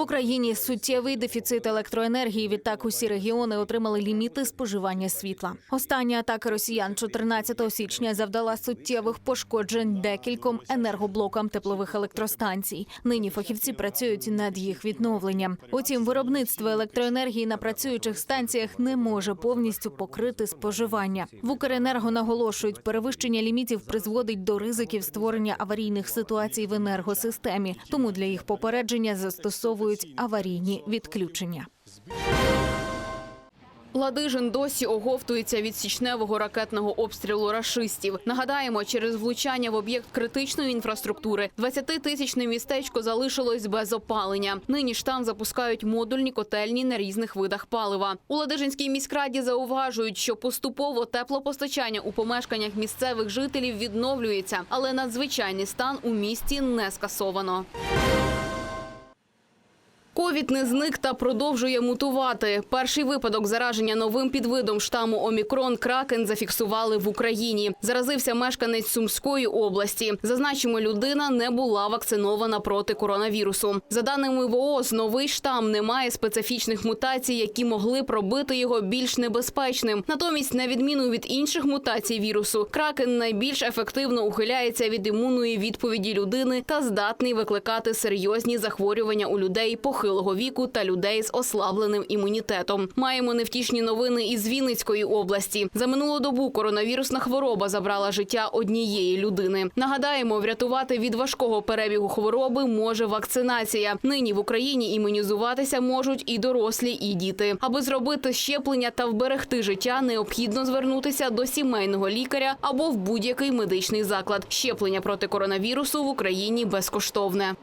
В Україні суттєвий дефіцит електроенергії. Відтак усі регіони отримали ліміти споживання світла. Остання атака росіян 14 січня завдала суттєвих пошкоджень декільком енергоблокам теплових електростанцій. Нині фахівці працюють над їх відновленням. Утім, виробництво електроенергії на працюючих станціях не може повністю покрити споживання. В Укренерго наголошують, перевищення лімітів призводить до ризиків створення аварійних ситуацій в енергосистемі. Тому для їх попередження застосовують аварійні відключення. Ладижин досі оговтується від січневого ракетного обстрілу рашистів. Нагадаємо, через влучання в об'єкт критичної інфраструктури 20-тисячне містечко залишилось без опалення. Нині ж там запускають модульні котельні на різних видах палива. У Ладижинській міськраді зауважують, що поступово теплопостачання у помешканнях місцевих жителів відновлюється, але надзвичайний стан у місті не скасовано. Ковід не зник та продовжує мутувати. Перший випадок зараження новим підвидом штаму Омікрон Кракен зафіксували в Україні. Заразився мешканець Сумської області. Зазначимо, людина не була вакцинована проти коронавірусу. За даними ВООЗ, новий штам не має специфічних мутацій, які могли пробити його більш небезпечним. Натомість, на відміну від інших мутацій вірусу, кракен найбільш ефективно ухиляється від імунної відповіді людини та здатний викликати серйозні захворювання у людей похилого віку та людей з ослабленим імунітетом. Маємо невтішні новини із Вінницької області. За минулу добу коронавірусна хвороба забрала життя однієї людини. Нагадаємо, врятувати від важкого перебігу хвороби може вакцинація. Нині в Україні імунізуватися можуть і дорослі, і діти. Аби зробити щеплення та вберегти життя, необхідно звернутися до сімейного лікаря або в будь-який медичний заклад. Щеплення проти коронавірусу в Україні безкоштовне.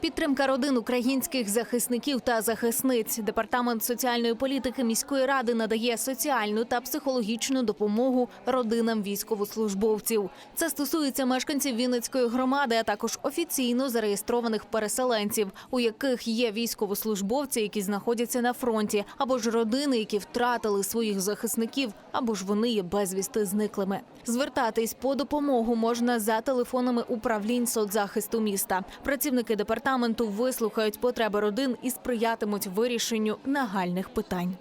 Підтримка родин українських захисників та захисниць. Департамент соціальної політики міської ради надає соціальну та психологічну допомогу родинам військовослужбовців. Це стосується мешканців Вінницької громади, а також офіційно зареєстрованих переселенців, у яких є військовослужбовці, які знаходяться на фронті, або ж родини, які втратили своїх захисників, або ж вони є безвісти зниклими. Звертатись по допомогу можна за телефонами управлінь соцзахисту міста. Працівники департаменту вислухають потреби родин і сприятимуть вирішенню нагальних питань.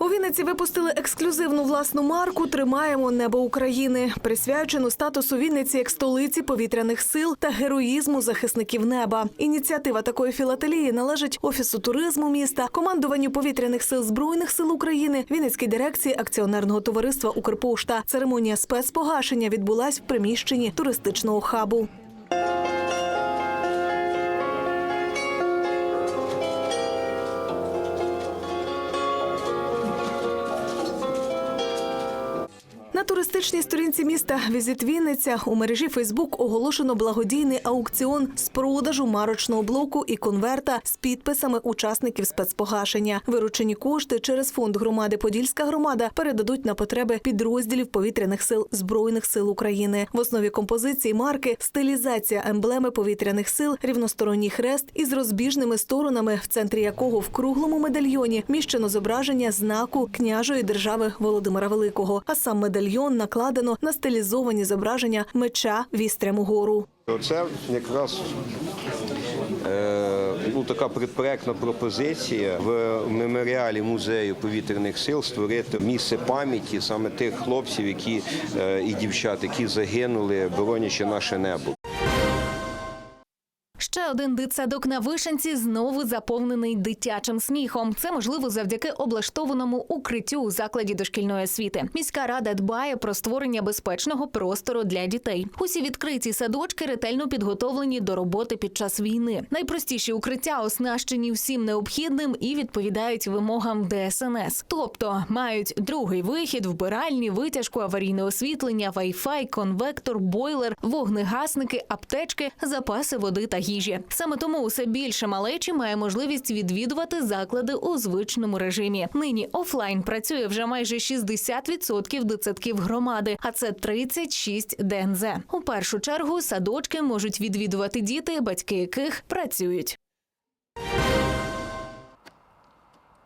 У Вінниці випустили ексклюзивну власну марку Тримаємо небо України, присвячену статусу Вінниці як столиці повітряних сил та героїзму захисників неба. Ініціатива такої філателії належить офісу туризму міста, командуванню повітряних сил збройних сил України, Вінницькій дирекції акціонерного товариства Укрпошта. Церемонія спецпогашення відбулась в приміщенні туристичного хабу. Туристичній сторінці міста Візит Вінниця у мережі Фейсбук оголошено благодійний аукціон з продажу марочного блоку і конверта з підписами учасників спецпогашення. Виручені кошти через фонд громади Подільська громада передадуть на потреби підрозділів повітряних сил збройних сил України. В основі композиції марки стилізація емблеми повітряних сил, рівносторонній хрест із розбіжними сторонами, в центрі якого в круглому медальйоні міщено зображення знаку княжої держави Володимира Великого. А сам медальйон накладено на стилізовані зображення меча вістрям угору. Це якраз е, ну, така предпроектна пропозиція в меморіалі музею повітряних сил створити місце пам'яті саме тих хлопців, які е, і дівчат, які загинули, боронячи наше небо. Ще один дитсадок на вишенці знову заповнений дитячим сміхом. Це можливо завдяки облаштованому укриттю у закладі дошкільної освіти. Міська рада дбає про створення безпечного простору для дітей. Усі відкриті садочки ретельно підготовлені до роботи під час війни. Найпростіші укриття оснащені всім необхідним і відповідають вимогам ДСНС. Тобто мають другий вихід, вбиральні, витяжку, аварійне освітлення, вайфай, конвектор, бойлер, вогнегасники, аптечки, запаси води та їжі. Саме тому усе більше малечі має можливість відвідувати заклади у звичному режимі. Нині офлайн працює вже майже 60% дитсадків громади, а це 36 ДНЗ. У першу чергу садочки можуть відвідувати діти, батьки яких працюють.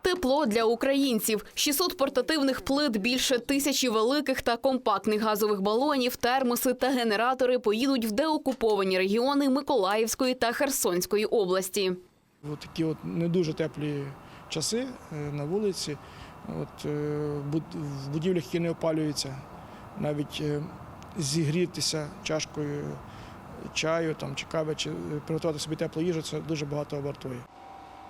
Тепло для українців. 600 портативних плит, більше тисячі великих та компактних газових балонів, термоси та генератори поїдуть в деокуповані регіони Миколаївської та Херсонської області. От такі от не дуже теплі часи е, на вулиці. От, е, в будівлях, які не опалюються, навіть е, зігрітися чашкою чаю там, чи кави, чи приготувати собі теплу їжу, це дуже багато вартує.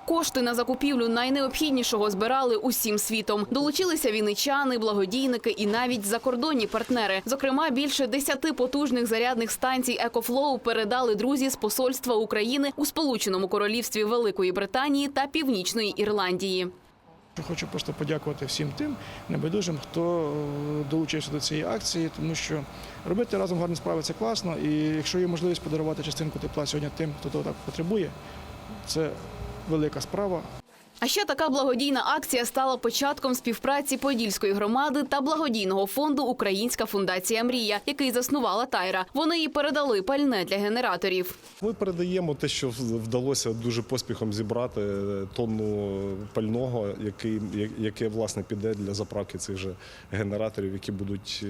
Кошти на закупівлю найнеобхіднішого збирали усім світом. Долучилися вінничани, благодійники і навіть закордонні партнери. Зокрема, більше десяти потужних зарядних станцій «Екофлоу» передали друзі з посольства України у Сполученому Королівстві Великої Британії та Північної Ірландії. Хочу просто подякувати всім тим небайдужим, хто е, долучився до цієї акції, тому що робити разом гарні справи це класно. І якщо є можливість подарувати частинку тепла сьогодні тим, хто того так потребує, це велика справа. А ще така благодійна акція стала початком співпраці Подільської громади та благодійного фонду Українська фундація Мрія, який заснувала Тайра. Вони їй передали пальне для генераторів. Ми передаємо те, що вдалося дуже поспіхом зібрати тонну пального, який, яке власне піде для заправки цих же генераторів, які будуть е,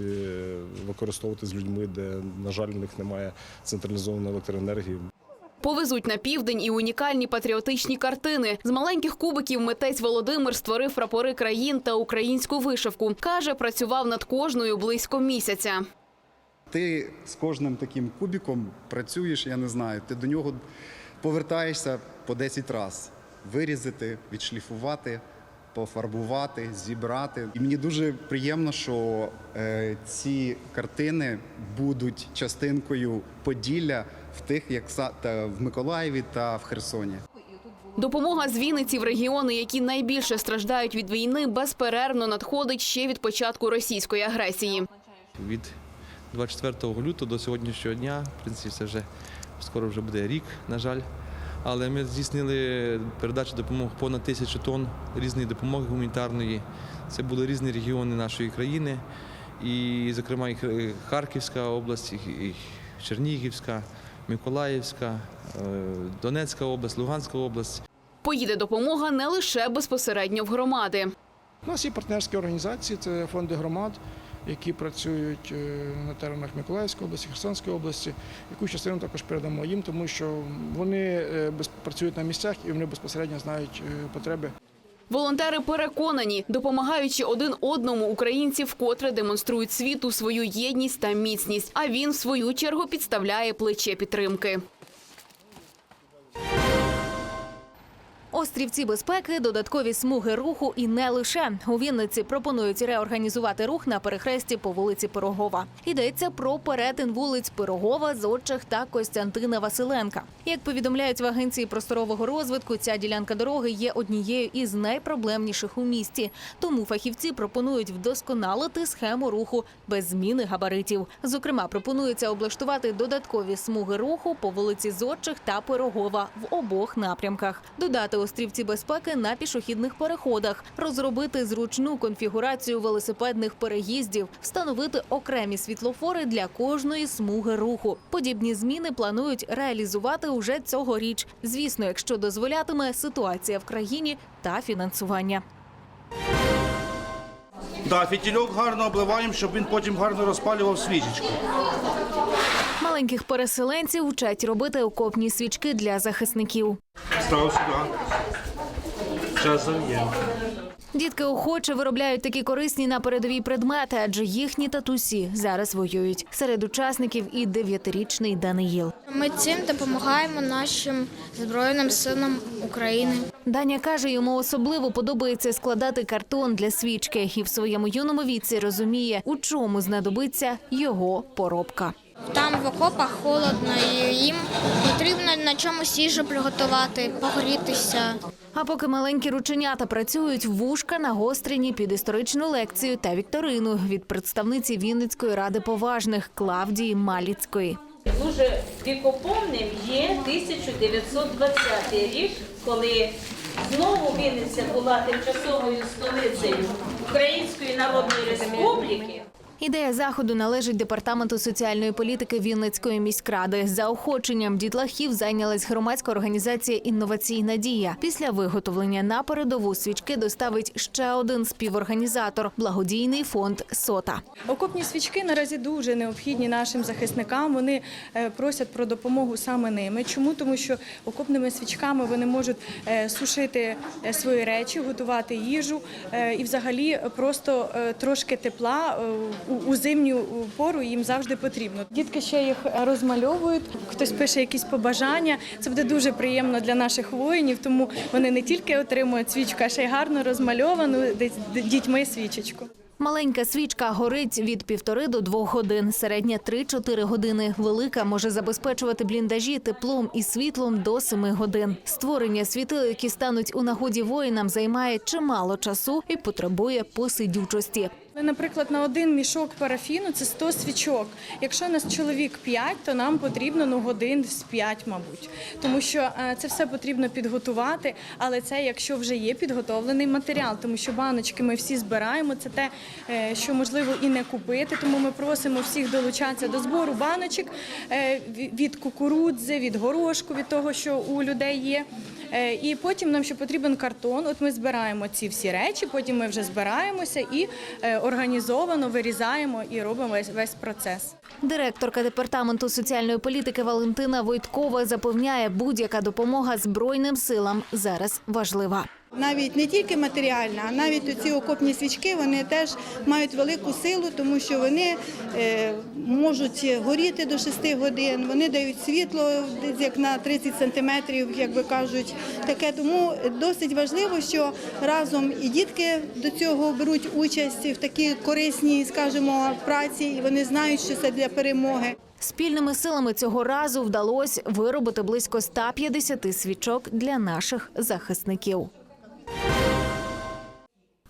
використовувати з людьми, де, на жаль, в них немає централізованої електроенергії. Повезуть на південь і унікальні патріотичні картини. З маленьких кубиків митець Володимир створив прапори країн та українську вишивку. Каже, працював над кожною близько місяця. Ти з кожним таким кубіком працюєш, я не знаю, ти до нього повертаєшся по 10 разів. Вирізати, відшліфувати, пофарбувати, зібрати. І мені дуже приємно, що е, ці картини будуть частинкою Поділля в тих, як в Миколаєві та в Херсоні. Допомога з Вінниці в регіони, які найбільше страждають від війни, безперервно надходить ще від початку російської агресії. від 24 лютого до сьогоднішнього дня. В принципі, це вже скоро вже буде рік, на жаль. Але ми здійснили передачу допомоги понад тисячу тонн різної допомоги гуманітарної. Це були різні регіони нашої країни, і, зокрема, і Харківська область, і Чернігівська, Миколаївська, е, Донецька область, Луганська область. Поїде допомога не лише безпосередньо в громади. У нас є партнерські організації, це фонди громад, які працюють е, на теренах Миколаївської області, Херсонської області. Яку частину також передамо їм, тому що вони е, працюють на місцях і вони безпосередньо знають потреби. Волонтери переконані, допомагаючи один одному, українці вкотре демонструють світу свою єдність та міцність. А він, в свою чергу, підставляє плече підтримки. Острівці безпеки, додаткові смуги руху і не лише у Вінниці пропонують реорганізувати рух на перехресті по вулиці Пирогова. Йдеться про перетин вулиць Пирогова, Зодчих та Костянтина Василенка. Як повідомляють в агенції просторового розвитку, ця ділянка дороги є однією із найпроблемніших у місті. Тому фахівці пропонують вдосконалити схему руху без зміни габаритів. Зокрема, пропонується облаштувати додаткові смуги руху по вулиці Зодчих та Пирогова в обох напрямках, додати острівці безпеки на пішохідних переходах, розробити зручну конфігурацію велосипедних переїздів, встановити окремі світлофори для кожної смуги руху. Подібні зміни планують реалізувати уже цьогоріч. Звісно, якщо дозволятиме ситуація в країні та фінансування. Да, фітільок гарно обливаємо, щоб він потім гарно розпалював свічечку. Маленьких переселенців вчать робити окопні свічки для захисників. Став сюди. Зараз зав'ємо. Дітки охоче виробляють такі корисні на передовій предмети, адже їхні татусі зараз воюють. Серед учасників і дев'ятирічний Даниїл. Ми цим допомагаємо нашим збройним силам України. Даня каже, йому особливо подобається складати картон для свічки, і в своєму юному віці розуміє, у чому знадобиться його поробка. Там в окопах холодно, і їм на чомусь їжу приготувати, погрітися. А поки маленькі рученята працюють, вушка нагострені під історичну лекцію та вікторину від представниці Вінницької ради поважних Клавдії Маліцької. Дуже вікоповним є 1920 рік, коли знову Вінниця була тимчасовою столицею Української Народної Республіки. Ідея заходу належить департаменту соціальної політики Вінницької міськради. За охоченням дітлахів зайнялась громадська організація Інноваційна дія. Після виготовлення на передову свічки доставить ще один співорганізатор благодійний фонд Сота. Окопні свічки наразі дуже необхідні нашим захисникам. Вони е, просять про допомогу саме ними. Чому? Тому що окопними свічками вони можуть е, сушити е, свої речі, готувати їжу і взагалі просто трошки тепла у зимню пору їм завжди потрібно. Дітки ще їх розмальовують, хтось пише якісь побажання. Це буде дуже приємно для наших воїнів, тому вони не тільки отримують свічку, а ще й гарно розмальовану десь дітьми свічечку. Маленька свічка горить від півтори до двох годин. Середня 3-4 години. Велика може забезпечувати бліндажі теплом і світлом до 7 годин. Створення світил, які стануть у нагоді воїнам, займає чимало часу і потребує посидючості. Наприклад, на один мішок парафіну це 100 свічок. Якщо нас чоловік 5, то нам потрібно ну годин з 5, мабуть. Тому що е, це все потрібно підготувати, але це якщо вже є підготовлений матеріал, тому що баночки ми всі збираємо. Це те, е, що можливо і не купити. Тому ми просимо всіх долучатися до збору баночок е, від кукурудзи, від горошку, від того, що у людей є. І потім нам ще потрібен картон. От ми збираємо ці всі речі, потім ми вже збираємося і організовано вирізаємо і робимо весь, процес. Директорка департаменту соціальної політики Валентина Войткова запевняє, будь-яка допомога збройним силам зараз важлива. Навіть не тільки матеріальна, а навіть ці окопні свічки вони теж мають велику силу, тому що вони е, можуть горіти до 6 годин, вони дають світло як на 30 сантиметрів, як би кажуть. Таке тому досить важливо, що разом і дітки до цього беруть участь в такій корисній, скажімо, праці, і вони знають, що це для перемоги. Спільними силами цього разу вдалося виробити близько 150 свічок для наших захисників.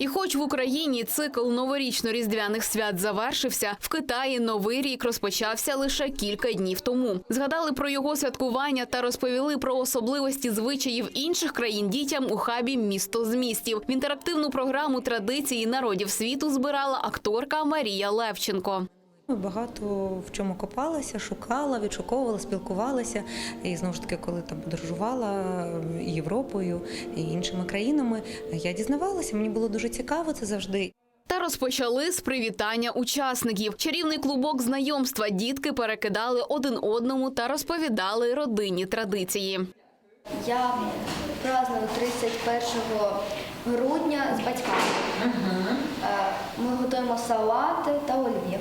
І хоч в Україні цикл новорічно-різдвяних свят завершився, в Китаї новий рік розпочався лише кілька днів тому. Згадали про його святкування та розповіли про особливості звичаїв інших країн дітям у хабі Місто з містів. В інтерактивну програму традиції народів світу збирала акторка Марія Левченко. Ми багато в чому копалася, шукала, відшуковувала, спілкувалася. І знову ж таки, коли там подорожувала Європою і іншими країнами, я дізнавалася. Мені було дуже цікаво це завжди. Та розпочали з привітання учасників. Чарівний клубок знайомства дітки перекидали один одному та розповідали родинні традиції. Я праздную 31 грудня з батьками. Е, Ми готуємо салати та олів'є.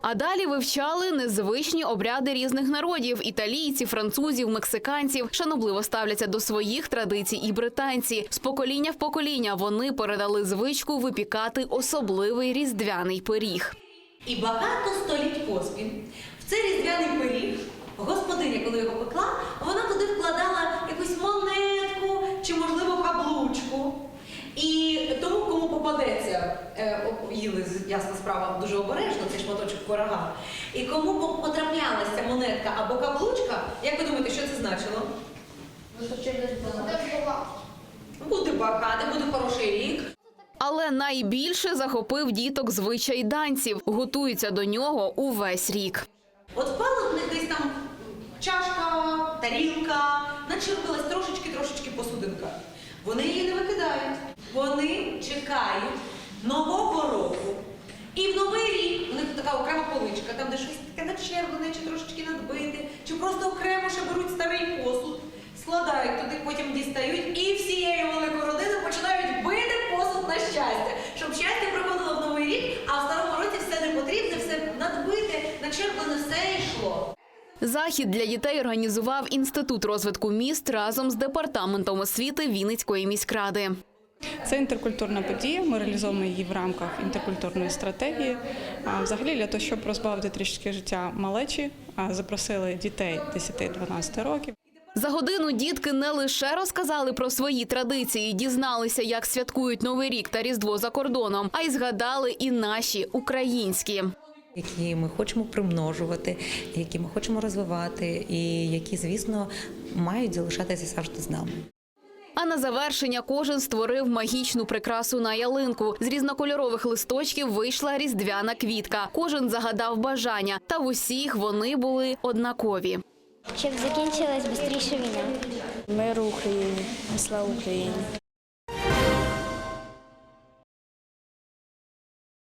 А далі вивчали незвичні обряди різних народів: італійців, французів, мексиканців. Шанобливо ставляться до своїх традицій і британці. З покоління в покоління вони передали звичку випікати особливий різдвяний пиріг. І багато століть поспіль. В цей різдвяний пиріг господиня, коли його пекла, вона туди вкладала якусь монетку чи, можливо, каблучку. І тому, кому попадеться, е, їли ясна справа дуже обережно шматочок. І кому потраплялася монетка або каблучка, як ви думаєте, що це значило? Буде багато, буде хороший рік. Але найбільше захопив діток звичай данців. Готуються до нього увесь рік. От впала в них десь там чашка, тарілка, начерпалась трошечки-трошечки посудинка. Вони її не викидають. Вони чекають нового року. І в новий рік така окрема поличка, там де щось таке начерплене, чи трошечки надбите, чи просто окремо ще беруть старий посуд, складають туди, потім дістають і всією великою родиною починають бити посуд на щастя, щоб щастя приходило в новий рік, а в старому році все не потрібне, все надбите, начерплене, все йшло. Захід для дітей організував інститут розвитку міст разом з департаментом освіти Вінницької міськради. Це інтеркультурна подія. Ми реалізовуємо її в рамках інтеркультурної стратегії. А взагалі для того, щоб розбавити трішки життя малечі, запросили дітей 10-12 років. За годину дітки не лише розказали про свої традиції, дізналися, як святкують Новий рік та Різдво за кордоном, а й згадали і наші українські. Які ми хочемо примножувати, які ми хочемо розвивати, і які, звісно, мають залишатися завжди з нами. А на завершення кожен створив магічну прикрасу на ялинку. З різнокольорових листочків вийшла різдвяна квітка. Кожен загадав бажання, та в усіх вони були однакові. Щоб закінчилась швидше війна. Миру Україні, слава Україні.